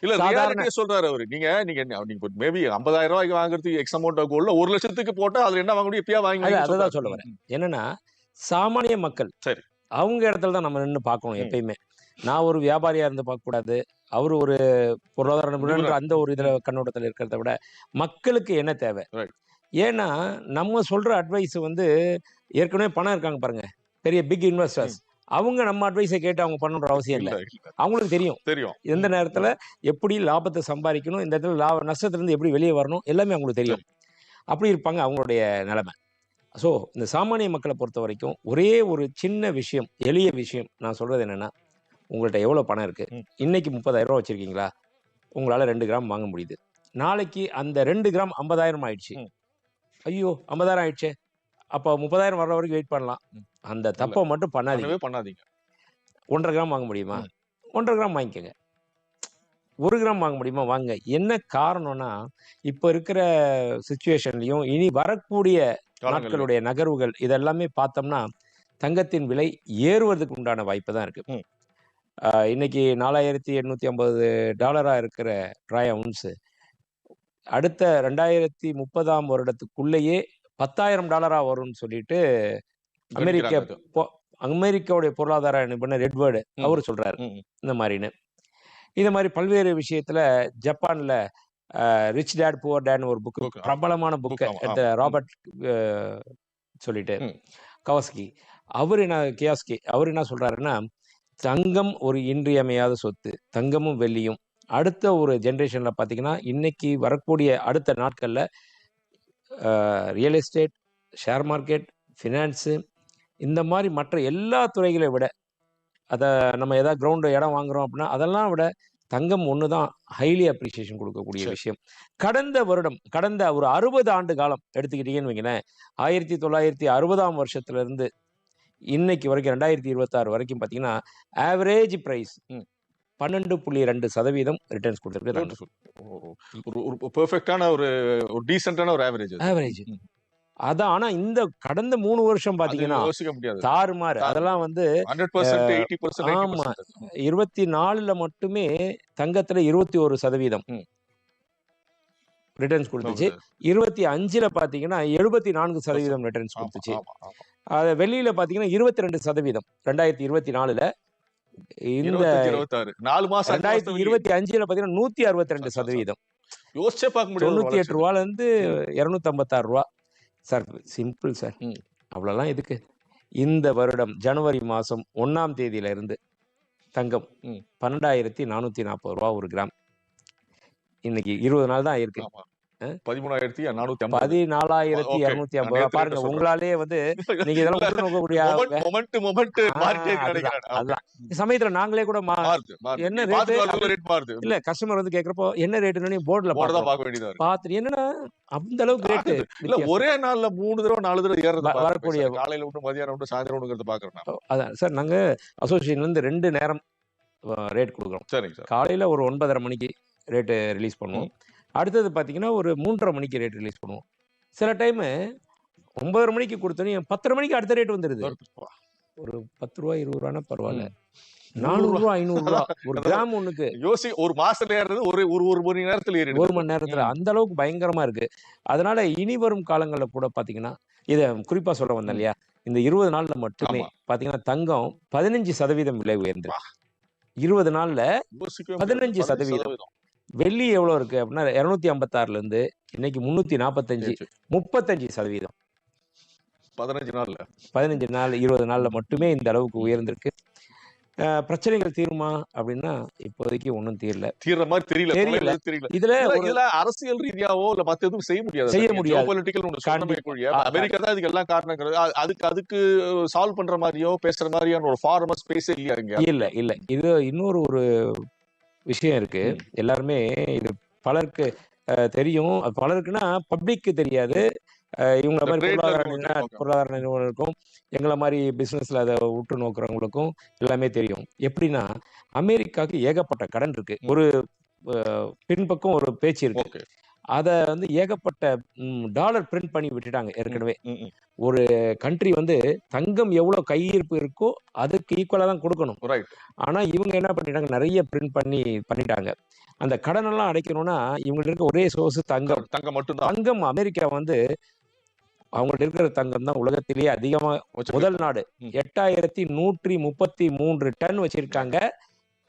இல்ல சொல்றாரு அவரு நீங்க நீங்க நீங்க மேபி ஐம்பதாயிரம் ரூபாய்க்கு வாங்குறதுக்கு எக்ஸ் அமௌண்ட் கோல்ல ஒரு லட்சத்துக்கு போட்டா அதுல என்ன வாங்க முடியும் இப்பயா வாங்கி அது- வாங்கி அதுதான் சொல்ல வரேன். என்னன்னா சாமானிய மக்கள் சரி. அவங்க இடத்துல தான் நம்ம நின்று பார்க்கணும். எப்பயுமே நான் ஒரு வியாபாரியா இருந்து பார்க்க கூடாது அவர் ஒரு பொருளாதார நிபுணர். அந்த ஒரு இதுல கண்ணோட்டத்தில் இருக்கிறத விட மக்களுக்கு என்ன தேவை. ஏன்னா நம்ம சொல்ற அட்வைஸ் வந்து ஏற்கனவே பணம் இருக்காங்க பாருங்க பெரிய பிக் இன்வெஸ்டர்ஸ் அவங்க நம்ம அட்வைஸை கேட்டு அவங்க பண்ணணுன்ற அவசியம் இல்லை. அவங்களுக்கு தெரியும். தெரியும். எந்த நேரத்துல எப்படி லாபத்தை சம்பாதிக்கணும் இந்த இடத்துல லாப நஷ்டத்துல இருந்து எப்படி வெளியே வரணும் எல்லாமே அவங்களுக்கு தெரியும். அப்படி இருப்பாங்க அவங்களுடைய நிலைமை. ஸோ இந்த சாமானிய மக்களை பொறுத்த வரைக்கும் ஒரே ஒரு சின்ன விஷயம் எளிய விஷயம் நான் சொல்றது என்னன்னா உங்கள்கிட்ட எவ்வளோ பணம் இருக்கு? ம். இன்னைக்கு முப்பதாயிரம் ரூபா வச்சிருக்கீங்களா? உங்களால ரெண்டு கிராம் வாங்க முடியுது. நாளைக்கு அந்த ரெண்டு கிராம் ஐம்பதாயிரம் ஆயிடுச்சு. ஐயோ ஐம்பதாயிரம் ஆயிடுச்சே. அப்போ முப்பதாயிரம் வர்ற வரைக்கும் வெயிட் பண்ணலாம். அந்த தப்பை மட்டும் பண்ணாதீங்க. பண்ணாதீங்க. ஒன்றரை கிராம் வாங்க முடியுமா. ஒன்றரை கிராம் வாங்கிக்கோங்க. ஒரு கிராம் வாங்க முடியுமா? வாங்க. என்ன காரணம்னா இப்போ இருக்கிற சுச்சுவேஷன்லையும் இனி வரக்கூடிய நாட்களுடைய நகர்வுகள் இதெல்லாமே பார்த்தோம்னா தங்கத்தின் விலை ஏறுவதற்கு உண்டான வாய்ப்பு தான் இருக்கு. இன்னைக்கு நாலாயிரத்தி எண்ணூத்தி ஐம்பது டாலரா இருக்கிற ட்ராய் அவுன்ஸ் அடுத்த ரெண்டாயிரத்தி முப்பதாம் வருடத்துக்குள்ளேயே பத்தாயிரம் டாலரா வரும்னு சொல்லிட்டு அமெரிக்க அமெரிக்காவுடைய பொருளாதார நிபுணர் எட்வர்டு. அவர் சொல்றாரு. இந்த மாதிரின்னு இது மாதிரி பல்வேறு விஷயத்துல ஜப்பான்ல ரிச் டேட் புவர் டேட்னு ஒரு புக் Book, ஆமா. பிரபலமான புக்கு. ராபர்ட் சொல்லிட்டு. கவஸ்கி அவர் என்ன கியாஸ்கி அவர் என்ன சொல்றாருன்னா தங்கம் ஒரு இன்றியமையாத சொத்து தங்கமும் வெள்ளியும் அடுத்த ஒரு ஜென்ரேஷன்ல பாத்தீங்கன்னா இன்னைக்கு வரக்கூடிய அடுத்த நாட்கள்ல real estate share market finance இந்த மாதிரி மற்ற எல்லா துறைகளை விட அதை நம்ம ஏதாவது கிரவுண்டு இடம் வாங்குறோம் அப்படின்னா அதெல்லாம் விட தங்கம் ஒன்று தான் ஹைலி அப்ரிசியேஷன் கொடுக்கக்கூடிய. விஷயம் கடந்த வருடம் கடந்த ஒரு அறுபது ஆண்டு காலம் எடுத்துக்கிட்டீங்கன்னு வைங்களேன் ஆயிரத்தி தொள்ளாயிரத்தி அறுபதாம் வருஷத்துல இருந்து இன்னைக்கு வரைக்கும் ரெண்டாயிரத்தி இருபத்தாறு வரைக்கும் பார்த்தீங்கன்னா ஆவரேஜ் ப்ரைஸ். பன்னெண்டு புள்ளி ரெண்டு சதவீதம் ரிட்டர்ன்ஸ் கொடுத்துருக்கு. ஒரு பெர்ஃபெக்டான ஒரு ஒரு டீசென்டான ஒரு ஆவரேஜ் ஆவரேஜ் அதான் ஆனா இந்த கடந்த மூணு வருஷம் பாத்தீங்கன்னா தாறுமாறு அதெல்லாம் வந்து ஆமா. இருபத்தி நாலுல மட்டுமே தங்கத்துல இருபத்தி ஒரு சதவீதம். ரிட்டர்ன்ஸ் கொடுத்துச்சு. இருபத்தி அஞ்சுல பாத்தீங்கன்னா எழுபத்தி நான்கு சதவீதம் ரிட்டர்ன்ஸ் கொடுத்துச்சு. அது வெளியில பாத்தீங்கன்னா இருபத்தி ரெண்டு சதவீதம். ரெண்டாயிரத்தி இருபத்தி நாலுல இந்த நாலு மாசம் ரெண்டாயிரத்தி இருபத்தி அஞ்சுல பாத்தீங்கன்னா நூத்தி அறுபத்தி ரெண்டு. சதவீதம். யோசிச்சே பார்க்க முடியாது தொண்ணூத்தி எட்டு ரூபால இருந்து இருநூத்தி ஐம்பத்தாறு ரூபா சார் சிம்பிள் சார். அவ்வளவுலாம் எதுக்கு? இந்த வருடம் ஜனவரி மாசம் ஒண்ணாம் தேதியில இருந்து தங்கம். பன்னெண்டாயிரத்தி நானூத்தி நாற்பது ரூபா ஒரு கிராம். இன்னைக்கு இருபது நாள் தான் இருக்கு ஆமா. பதிமூணாயிரத்தி நானூத்தி பதினாலாயிரத்தி. இருநூத்தி ஐம்பது. பாருங்க. உங்களாலே வந்து நீங்க இதெல்லாம் உற்று நோக்கக்கூடிய. மொமெண்ட் மொமெண்ட் அதுதான், சமயத்துல நாங்களே கூட என்ன? ரேட் ரேட் இல்ல கஸ்டமர் வந்து கேக்குறப்போ என்ன ரேட்டுன்னு போர்டுல பாக்குறோம் பார்க்க வேண்டியதா பாத்துட்டு என்னன்னா அந்த அளவுக்கு ரேட்டு இல்ல ஒரே நாள்ல மூணு தடவை நாலு தடவை ஏறது வரக்கூடிய- காலையில ஒன்று மதியானம் ஒன்று சாயந்தரம் நான். அதான். சார் நாங்க அசோசியேஷன்ல இருந்து ரெண்டு நேரம் ரேட் கொடுக்குறோம். சரிங்க சார். காலையில ஒரு ஒன்பதரை மணிக்கு ரேட்டு ரிலீஸ் பண்ணுவோம். அடுத்தது பாத்தீங்கன்னா ஒரு மூன்றரை மணிக்கு ரேட் ரிலீஸ் பண்ணுவோம். சில டைம் ஒன்பதரை மணிக்கு கொடுத்தோன்னே பத்தரை மணிக்கு அடுத்த ரேட் வந்துருது. ஒரு பத்து ரூபா இருபது ரூபானா பரவாயில்ல. நானூறு ரூபா. ஐநூறு ரூபா. ஒரு கிராம் ஒண்ணுக்கு. யோசி ஒரு மாசத்துல ஏறது ஒரு ஒரு ஒரு மணி நேரத்துல ஏறி ஒரு மணி நேரத்துல. அந்த அளவுக்கு பயங்கரமா இருக்கு. அதனால இனி வரும் காலங்கள்ல கூட பாத்தீங்கன்னா இத குறிப்பா சொல்ல வந்தேன் இல்லையா? இந்த இருபது நாள்ல மட்டுமே. பாத்தீங்கன்னா தங்கம் பதினஞ்சு சதவீதம் விலை உயர்ந்திருக்கு இருபது நாள்ல பதினஞ்சு. சதவீதம். வெள்ளி எவ்வளவு இருக்கு அப்படின்னா இருநூத்தி ஐம்பத்தாறுல இருந்து இன்னைக்கு முன்னூத்தி நாற்பத்தஞ்சு. முப்பத்தஞ்சு சதவீதம். பதினஞ்சு நாள்ல. பதினஞ்சு நாள் இருபது நாள்ல மட்டுமே இந்த அளவுக்கு உயர்ந்திருக்கு. பிரச்சனைகள் தீருமா அப்படின்னா இப்போதைக்கு ஒன்றும் தீரல. தீர்ற மாதிரி தெரியல. தெரியல. தெரியல. இதுல இதுல அரசியல் ரீதியாவோ இல்ல மத்த எதுவும் செய்ய முடியாது. செய்ய முடியாது. பொலிட்டிக்கல் அமெரிக்கா தான் இதுக்கு எல்லாம் அ- அதுக்கு அதுக்கு சால்வ் பண்ற மாதிரியோ பேசுற மாதிரியான ஒரு ஃபார்மஸ் ஸ்பேஸே இல்லையா இங்க? இல்ல இல்ல. இது இன்னொரு ஒரு விஷயம் இருக்கு. எல்லாருமே இது பலருக்கு தெரியும். பலருக்குன்னா பப்ளிக்கு தெரியாது. இவங்கள மாதிரி பொருளாதார. பொருளாதார நிறுவனங்களுக்கும் எங்களை மாதிரி பிசினஸ்ல அதை உற்று நோக்குறவங்களுக்கும் எல்லாமே தெரியும். எப்படின்னா அமெரிக்காவுக்கு ஏகப்பட்ட கடன் இருக்கு. ஒரு பின்பக்கம் ஒரு பேச்சு இருக்கு. அதை வந்து ஏகப்பட்ட டாலர் பிரிண்ட் பண்ணி விட்டுட்டாங்க ஏற்கனவே. ஒரு கண்ட்ரி வந்து தங்கம் எவ்வளவு கையிருப்பு இருக்கோ அதுக்கு ஈக்குவலா தான் கொடுக்கணும். ஆனா இவங்க என்ன பண்ணிட்டாங்க? நிறைய பிரிண்ட் பண்ணி பண்ணிட்டாங்க. அந்த கடன் எல்லாம் அடைக்கணும்னா இவங்கள்ட்ட இருக்க ஒரே சோர்ஸ் தங்கம். தங்கம் மட்டும்தான் தங்கம் அமெரிக்கா வந்து அவங்கள்ட்ட இருக்கிற தங்கம் தான் உலகத்திலேயே அதிகமா. முதல் நாடு. எட்டாயிரத்தி நூற்றி முப்பத்தி மூன்று டன் வச்சிருக்காங்க.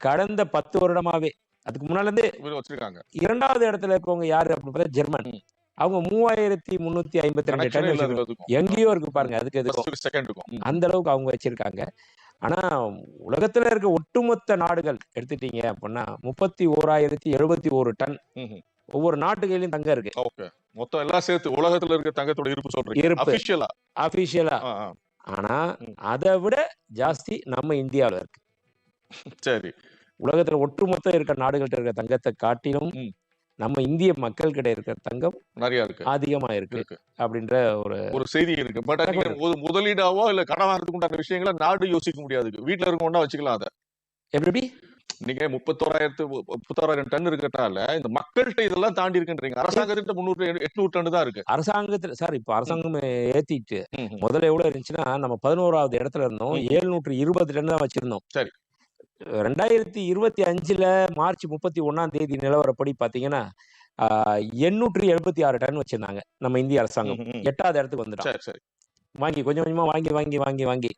கடந்த பத்து வருடமாவே. அதுக்கு முன்னால இருந்தே வச்சிருக்காங்க. இரண்டாவது இடத்துல இருக்கவங்க யாரு அப்படின்னு பார்த்தா ஜெர்மன். அவங்க மூவாயிரத்தி முன்னூத்தி ஐம்பத்தி ரெண்டு டன் எங்கேயோ இருக்கு பாருங்க அதுக்கு எதுக்கும். அந்த அளவுக்கு அவங்க வச்சிருக்காங்க. ஆனா உலகத்துல இருக்க ஒட்டுமொத்த நாடுகள் எடுத்துட்டீங்க அப்படின்னா முப்பத்தி ஓராயிரத்தி எழுபத்தி ஒரு டன். ஒவ்வொரு நாட்டு கையிலயும் தங்கம் இருக்கு. மொத்தம் எல்லாம் சேர்த்து உலகத்துல இருக்க தங்கத்தோட இருப்பு சொல்றீங்க. இருப்பு. அபிஷியலா ஆனா. அதை விட ஜாஸ்தி நம்ம இந்தியாவுல இருக்கு. சரி. உலகத்துல ஒட்டுமொத்த இருக்க நாடுகள்ட்ட இருக்க தங்கத்தை காட்டிலும். நம்ம இந்திய மக்கள் கிட்ட இருக்கிற தங்கம் நிறைய இருக்கு. அதிகமா இருக்கு இருக்கு. அப்படின்ற ஒரு ஒரு செய்தி இருக்கு. பட். ஒரு முதலீடாவோ இல்ல கடன் வாங்குறதுக்கு விஷயங்களை நாடு யோசிக்க முடியாது. வீட்டுல இருக்கவங்க வச்சுக்கலாம் அதை. எப்படி? நீங்க முப்பத்தோராயிரத்து முப்பத்தோராயிரம் டன் இருக்கிறதுனால இந்த மக்கள்கிட்ட இதெல்லாம் தாண்டி இருக்குன்றீங்க. அரசாங்கத்திட்ட முன்னூறு எட்நூறு டன் தான் இருக்கு. அரசாங்கத்துல சார் இப்போ அரசாங்கம் ஏத்திட்டு. முதல்ல எவ்வளவு இருந்துச்சுன்னா நம்ம பதினோராவது இடத்துல இருந்தோம். ஏழ்நூற்று இருபது டன் தான் வச்சிருந்தோம். சரி. ரெண்டாயிரத்தி இருபத்தி அஞ்சுல மார்ச் முப்பத்தி ஒண்ணாம் தேதி நிலவரப்படி பாத்தீங்கன்னா ஆஹ், எண்ணூற்றி எழுபத்தி ஆறு டன் வச்சிருந்தாங்க நம்ம இந்திய அரசாங்கம். எட்டாவது இடத்துக்கு சரி வாங்கி கொஞ்சம் கொஞ்சமா வாங்கி வாங்கி வாங்கி வாங்கி.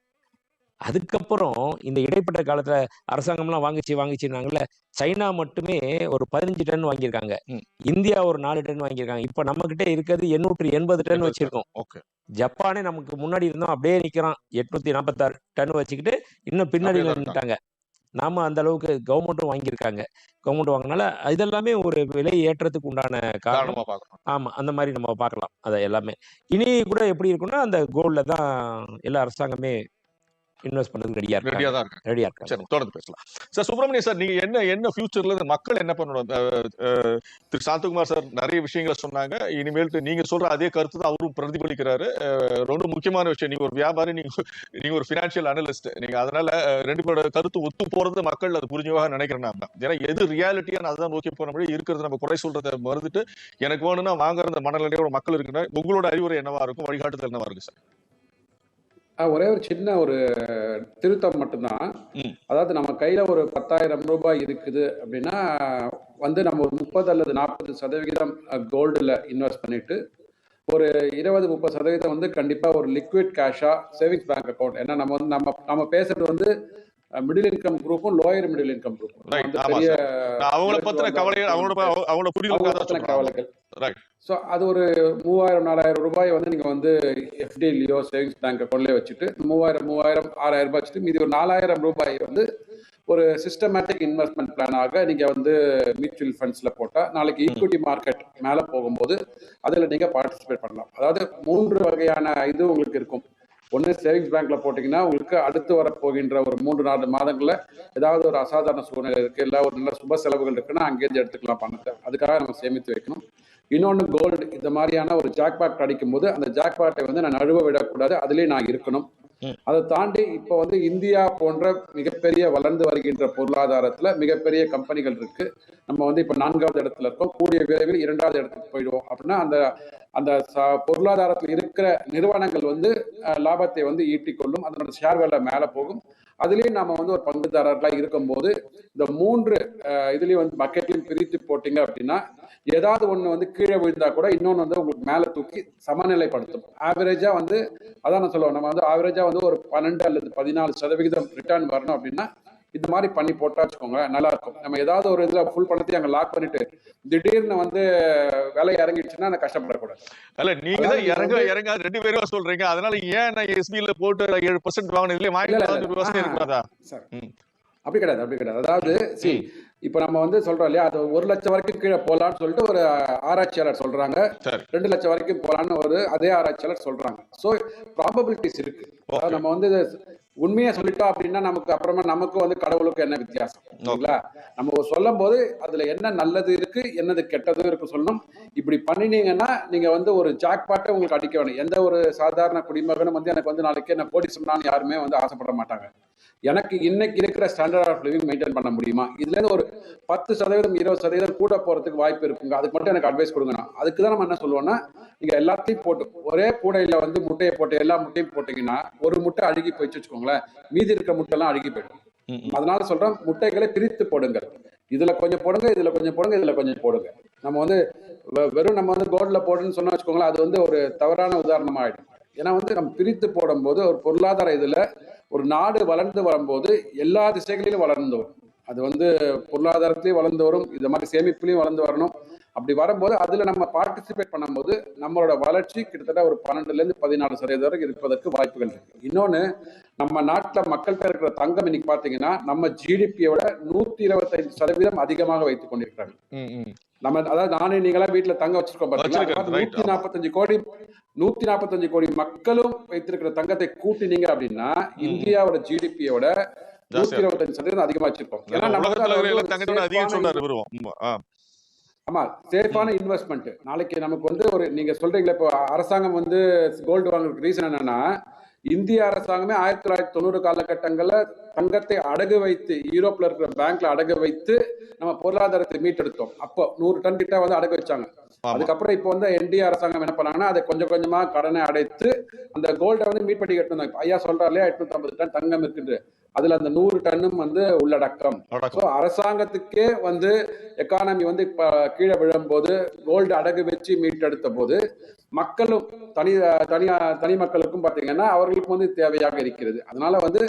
அதுக்கப்புறம் இந்த இடைப்பட்ட காலத்துல அரசாங்கம்லாம் வாங்கிச்சு வாங்கிச்சுனாங்கல்ல சைனா மட்டுமே ஒரு பதினஞ்சு டன் வாங்கியிருக்காங்க. இந்தியா ஒரு நாலு டன் வாங்கியிருக்காங்க. இப்ப நம்ம கிட்ட இருக்கிறது எண்ணூற்றி எண்பது டன் வச்சிருக்கோம். ஓகே. ஜப்பானே நமக்கு முன்னாடி இருந்தோம் அப்படியே நிக்கிறான். எட்நூத்தி நாற்பத்தாறு டன் வச்சுக்கிட்டு இன்னும் பின்னாடி நின்றுட்டாங்க நாம அந்த அளவுக்கு கவர்மெண்ட்டும் வாங்கியிருக்காங்க. கவர்மெண்ட் வாங்கினால இதெல்லாமே ஒரு விலை ஏற்றத்துக்கு உண்டான காரணம். காரணமா பாக்கலாம் ஆமா அந்த மாதிரி நம்ம பார்க்கலாம். அதை எல்லாமே. இனி கூட எப்படி இருக்கும்னா அந்த கோல்ட்ல தான் எல்லா அரசாங்கமே இன்வெஸ்ட் பண்ணதுக்கு ரெடியா ரெடியா இருக்காங்க தான் இருக்கு ரெடியா இருக்காங்க. சரி தொடர்ந்து பேசலாம். சார் சுப்பிரமணியம் சார் நீங்க என்ன என்ன ஃபியூச்சர்ல மக்கள் என்ன பண்ணணும்? திரு சாந்தகுமார் சார் நிறைய விஷயங்களை சொன்னாங்க. இனிமேல்ட்டு நீங்க சொல்ற அதே கருத்து தான் அவரும் பிரதிபலிக்கிறாரு. ரொம்ப முக்கியமான விஷயம். நீங்க ஒரு வியாபாரி நீங்க நீங்க ஒரு பினான்சியல் அனலிஸ்ட் நீங்க அதனால ரெண்டு பேரோட கருத்து ஒத்து போறது மக்கள் அது புரிஞ்சுவாக நினைக்கிறேன் நான் ஏன்னா எது ரியாலிட்டியா அதான் நோக்கி போன முடியும் இருக்கிறது நம்ம குறை சொல்றதை மறுத்துட்டு எனக்கு வேணும்னா வாங்குற அந்த மனநிலையோட மக்கள் இருக்குன்னா உங்களோட அறிவுரை என்னவா இருக்கும்? வழிகாட்டுதல் என்னவா இருக்கு சார் ஒரே ஒரு சின்ன ஒரு திருத்தம் மட்டும்தான். அதாவது நம்ம கையில் ஒரு பத்தாயிரம் ரூபாய் இருக்குது அப்படின்னா வந்து நம்ம ஒரு முப்பது அல்லது நாற்பது சதவிகிதம் கோல்டில் இன்வெஸ்ட் பண்ணிட்டு ஒரு இருபது முப்பது சதவீதம் வந்து கண்டிப்பாக ஒரு லிக்விட் கேஷாக சேவிங்ஸ் பேங்க் அக்கௌண்ட் ஏன்னா நம்ம வந்து நம்ம நம்ம பேசுறது வந்து மிடில் இன்கம் குரூப்பும் லோயர் மிடில் இன்கம் குரூப்பும் அவங்கள பத்தின கவலை அவங்களோட அவங்களோட அவங்க புரிதலுக்காக தான் பத்தின சொல்றேன். கவலைகள். ஸோ அது ஒரு மூவாயிரம் நாலாயிரம் ரூபாய் வந்து நீங்கள் வந்து எஃப்டிலையோ சேவிங்ஸ் பேங்க் அக்கௌண்ட்லேயே வச்சுட்டு மூவாயிரம் மூவாயிரம் ஆறாயிரம் ரூபாய் வச்சுட்டு மீதி ஒரு நாலாயிரம் ரூபாய் வந்து ஒரு சிஸ்டமேட்டிக் இன்வெஸ்ட்மெண்ட் பிளானாக நீங்கள் வந்து மியூச்சுவல் ஃபண்ட்ஸில் போட்டால் நாளைக்கு ஈக்விட்டி மார்க்கெட் மேலே போகும்போது அதில் நீங்கள் பார்ட்டிசிபேட் பண்ணலாம். அதாவது மூன்று வகையான இது உங்களுக்கு இருக்கும். ஒன்று சேவிங்ஸ் பேங்க்ல போட்டிங்கன்னா உங்களுக்கு அடுத்து வரப்போகின்ற ஒரு மூன்று நாலு மாதங்களில் ஏதாவது ஒரு அசாதாரண சூழ்நிலை இருக்குது இல்லை ஒரு நல்ல சுப செலவுகள் இருக்குன்னா அங்கேருந்து எடுத்துக்கலாம் பணத்தை. அதுக்காக நம்ம சேமித்து வைக்கணும். இன்னொன்று கோல்டு இந்த மாதிரியான ஒரு ஜாக்பாட் அடிக்கும் போது அந்த ஜாக்பாட்டை வந்து நான் நழுவ விடக்கூடாது. அதுலேயே நான் இருக்கணும். அதை தாண்டி இப்போ வந்து இந்தியா போன்ற மிகப்பெரிய வளர்ந்து வருகின்ற பொருளாதாரத்தில் மிகப்பெரிய கம்பெனிகள் இருக்கு. நம்ம வந்து இப்போ நான்காவது இடத்துல இருக்கோம். கூடிய விரைவில் இரண்டாவது இடத்துக்கு போயிடுவோம். அப்படின்னா அந்த அந்த ச- பொருளாதாரத்தில் இருக்கிற நிறுவனங்கள் வந்து லாபத்தை வந்து ஈட்டிக்கொள்ளும். அதனோட ஷேர் வேலை மேலே போகும். அதுலேயும் நம்ம வந்து ஒரு பங்குதாரர்களாக இருக்கும்போது இந்த மூன்று இதுலேயும் இதுலயும் வந்து பக்கெட்லையும் பிரித்து போட்டீங்க அப்படின்னா ஏதாவது ஒன்று வந்து கீழே விழுந்தா கூட இன்னொன்று வந்து உங்களுக்கு மேலே தூக்கி சமநிலைப்படுத்தும். ஆவரேஜாக வந்து அதான் நான் சொல்லுவேன் நம்ம வந்து ஆவரேஜாக வந்து ஒரு பன்னெண்டு அல்லது பதினாலு சதவிகிதம் ரிட்டர்ன் வரணும் அப்படின்னா இந்த மாதிரி பண்ணி போட்டா வச்சுக்கோங்களேன் நல்லா இருக்கும். நம்ம ஏதாவது ஒரு இதில் ஃபுல் பணத்தையும் அங்கே லாக் பண்ணிட்டு திடீர்னு வந்து விலை இறங்கிடுச்சுன்னா கஷ்டப்படக்கூடாது. அல்ல நீங்க தான் இது இறங்க இறங்க ரெண்டு பேரும் சொல்றீங்க? அதனால ஏன் நான் எஸ்பில போட்டு ஏழு பர்சன்ட் வாங்கினதுல இல்ல, இல்ல, வாங்கி இல்ல. இருக்காதா. அப்படி கிடையாது அப்படி கிடையாது. அதாவது சி இப்போ நம்ம வந்து சொல்றோம் இல்லையா அது ஒரு லட்சம் வரைக்கும் கீழே போகலான்னு சொல்லிட்டு ஒரு ஆராய்ச்சியாளர் சொல்றாங்க. ரெண்டு லட்சம் வரைக்கும் போகலான்னு ஒரு அதே ஆராய்ச்சியாளர் சொல்றாங்க. ஸோ ப்ராபபிலிட்டிஸ் இருக்கு. நம்ம வந்து இது உண்மையை சொல்லிட்டோம் அப்படின்னா நமக்கு அப்புறமா நமக்கு வந்து கடவுளுக்கு என்ன வித்தியாசம்? சரிங்களா நம்ம சொல்லும் போது அதுல என்ன நல்லது இருக்கு என்னது கெட்டதும் இருக்கு சொல்லணும். இப்படி பண்ணினீங்கன்னா நீங்க வந்து ஒரு ஜாக் பாட்டை உங்களுக்கு அடிக்க வேணும். எந்த ஒரு சாதாரண குடிமகனும் வந்து எனக்கு வந்து நாளைக்கு என்ன போட்டி சொன்னான்னு யாருமே வந்து ஆசைப்பட மாட்டாங்க. எனக்கு இன்னைக்கு இருக்கிற ஸ்டாண்டர்ட் ஆஃப் லிவிங் மெயின்டைன் பண்ண முடியுமா? இதுல இருந்து ஒரு பத்து சதவீதம் இருபது சதவீதம் கூட போறதுக்கு வாய்ப்பு இருக்குங்க. அதுக்கு மட்டும் எனக்கு அட்வைஸ் கொடுங்கண்ணா அதுக்கு தான் நம்ம என்ன சொல்லுவோம்னா நீங்க எல்லாத்தையும் போட்டு ஒரே கூடையில வந்து முட்டையை போட்டு எல்லா முட்டையும் போட்டீங்கன்னா ஒரு முட்டை அழுகி போயிடுச்சு வச்சுக்கோங்களேன். மீதி இருக்க முட்டை எல்லாம் அழுகி போயிடும். அதனால சொல்றேன் முட்டைகளை பிரித்து போடுங்கள். இதுல கொஞ்சம் போடுங்க இதுல கொஞ்சம் போடுங்க இதுல கொஞ்சம் போடுங்க. நம்ம வந்து வெறும் நம்ம வந்து கோல்ட்ல போடுன்னு சொன்னா வச்சுக்கோங்களேன் அது வந்து ஒரு தவறான உதாரணமா ஆயிடும் ஏன்னா வந்து நம்ம பிரித்து போடும்போது ஒரு பொருளாதார இதுல ஒரு நாடு வளர்ந்து வரும்போது எல்லா திசைகளிலும் வளர்ந்து வரும். அது வந்து பொருளாதாரத்திலையும் வளர்ந்து வரும் இந்த மாதிரி சேமிப்புலையும் வளர்ந்து வரணும். அப்படி வரும்போது அதுல நம்ம பார்ட்டிசிபேட் பண்ணும்போது நம்மளோட வளர்ச்சி கிட்டத்தட்ட ஒரு பன்னெண்டுல இருந்து பதினாலு சதவீதம் வரைக்கும் இருப்பதற்கு வாய்ப்புகள் இருக்கு. இன்னொன்னு நம்ம நாட்டுல மக்கள்கிட்ட இருக்கிற தங்கம் இன்னைக்கு பாத்தீங்கன்னா நம்ம ஜிடிபியோட நூத்தி இருபத்தைந்து சதவீதம் அதிகமாக வைத்துக் கொண்டிருக்கிறாங்க. நம்ம அதாவது நானே நீங்களா வீட்டுல தங்க வச்சிருக்கோம் right, நூத்தி. நாற்பத்தஞ்சு கோடி நூத்தி நாற்பத்தஞ்சு கோடி மக்களும் வைத்திருக்கிற தங்கத்தை கூட்டினீங்க அப்படின்னா இந்தியாவோட ஜிடிபியோட நூத்தி இருபத்தஞ்சு சதவீதம் அதிகமா வச்சிருக்கோம் ஏன்னா ஆமா. சேஃபான இன்வெஸ்ட்மெண்ட் நாளைக்கு நமக்கு வந்து ஒரு நீங்க சொல்றீங்களா இப்போ அரசாங்கம் வந்து கோல்டு வாங்குறதுக்கு ரீசன் என்னன்னா இந்திய அரசாங்கமே ஆயிரத்தி தொள்ளாயிரத்தி தொண்ணூறு காலகட்டங்கள்ல தங்கத்தை அடகு வைத்து யூரோப்ல இருக்கிற பேங்க்ல அடகு வைத்து நம்ம பொருளாதாரத்தை மீட்டெடுத்தோம். அப்போ நூறு டன் கிட்ட வந்து அடகு வச்சாங்க. அதுக்கப்புறம் இப்போ வந்து என்டிஏ அரசாங்கம் என்ன பண்ணாங்கன்னா அதை கொஞ்சம் கொஞ்சமா கடனை அடைத்து அந்த கோல்டை வந்து மீட் பண்ணி கட்டணும் ஐயா சொல்றாரு இல்லையா எட்நூத்தி ஐம்பது டன் தங்கம் இருக்குது அதுல அந்த நூறு டன்னும் வந்து உள்ளடக்கம். ஸோ அரசாங்கத்துக்கே வந்து எக்கானமி வந்து இப்ப கீழே விழும்போது கோல்டு அடகு வச்சு மீட்டெடுத்த போது மக்களும் தனி தனி தனி மக்களுக்கும் பார்த்தீங்கன்னா அவர்களுக்கும் வந்து தேவையாக இருக்கிறது. அதனால வந்து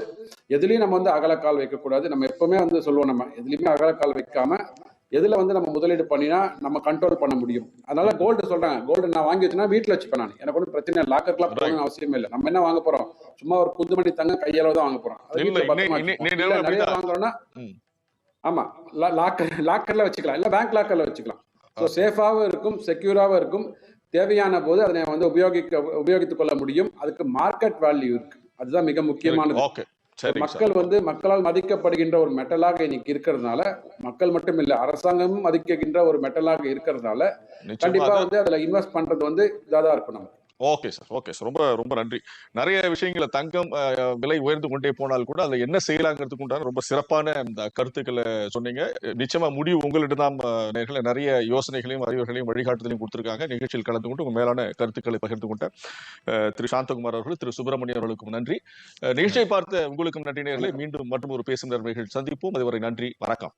எதுலையும் நம்ம வந்து அகலக்கால் வைக்கக்கூடாது. நம்ம எப்பவுமே வந்து சொல்லுவோம் நம்ம எதுலையுமே அகலக்கால் வைக்காம எதுல வந்து நம்ம முதலீடு பண்ணினா நம்ம கண்ட்ரோல் பண்ண முடியும். அதனால கோல்டு சொல்றாங்க கோல்டு நான் வாங்கி வச்சுனா வீட்டில் வச்சுப்பேன் நான். எனக்கு ஒன்றும் பிரச்சனை லாக்கர்லாம் போகணும்னு அவசியமே இல்லை. நம்ம என்ன வாங்க போறோம்? சும்மா ஒரு குந்துமணி தங்க கையளவு தான் வாங்க போறோம். நிறைய. வாங்குறோம்னா. ஆமா. லாக்கர் லாக்கர்ல வச்சுக்கலாம். இல்ல பேங்க் லாக்கர்ல வச்சுக்கலாம். ஸோ சேஃபாகவும் இருக்கும் செக்யூராகவும் இருக்கும். தேவையான போது அதனை வந்து உபயோகிக்க உபயோகித்துக் கொள்ள முடியும். அதுக்கு மார்க்கெட் வேல்யூ இருக்கு. அதுதான் மிக முக்கியமானது. மக்கள் வந்து மக்களால் மதிக்கப்படுகின்ற ஒரு மெட்டலாக இன்னைக்கு இருக்கிறதுனால மக்கள் மட்டும் இல்ல அரசாங்கமும் மதிக்கின்ற ஒரு மெட்டலாக இருக்கிறதுனால கண்டிப்பா வந்து அதுல இன்வெஸ்ட் பண்றது வந்து இதாதான் இருக்கும் நமக்கு ஓகே சார் ஓகே சார். ரொம்ப ரொம்ப நன்றி. நிறைய விஷயங்கள தங்கம் விலை உயர்ந்து கொண்டே போனால் கூட அதில் என்ன செய்யலாங்கிறதுக்கு உண்டான ரொம்ப சிறப்பான இந்த கருத்துக்களை சொன்னீங்க. நிச்சயமா முடிவு உங்கள்கிட்ட தான் நேர்களை நிறைய யோசனைகளையும் அறிவுகளையும் வழிகாட்டுதலையும் கொடுத்துருக்காங்க. நிகழ்ச்சியில் கலந்து கொண்டு உங்கள் மேலான கருத்துக்களை பகிர்ந்து கொண்ட திரு சாந்தகுமார் அவர்கள் திரு சுப்பிரமணியம் அவர்களுக்கும் நன்றி. நிகழ்ச்சியை பார்த்த உங்களுக்கும் நன்றி நேர்களை மீண்டும் மற்றும் ஒரு பேசும் நிகழ்ச்சி சந்திப்போம். அதுவரை நன்றி வணக்கம்.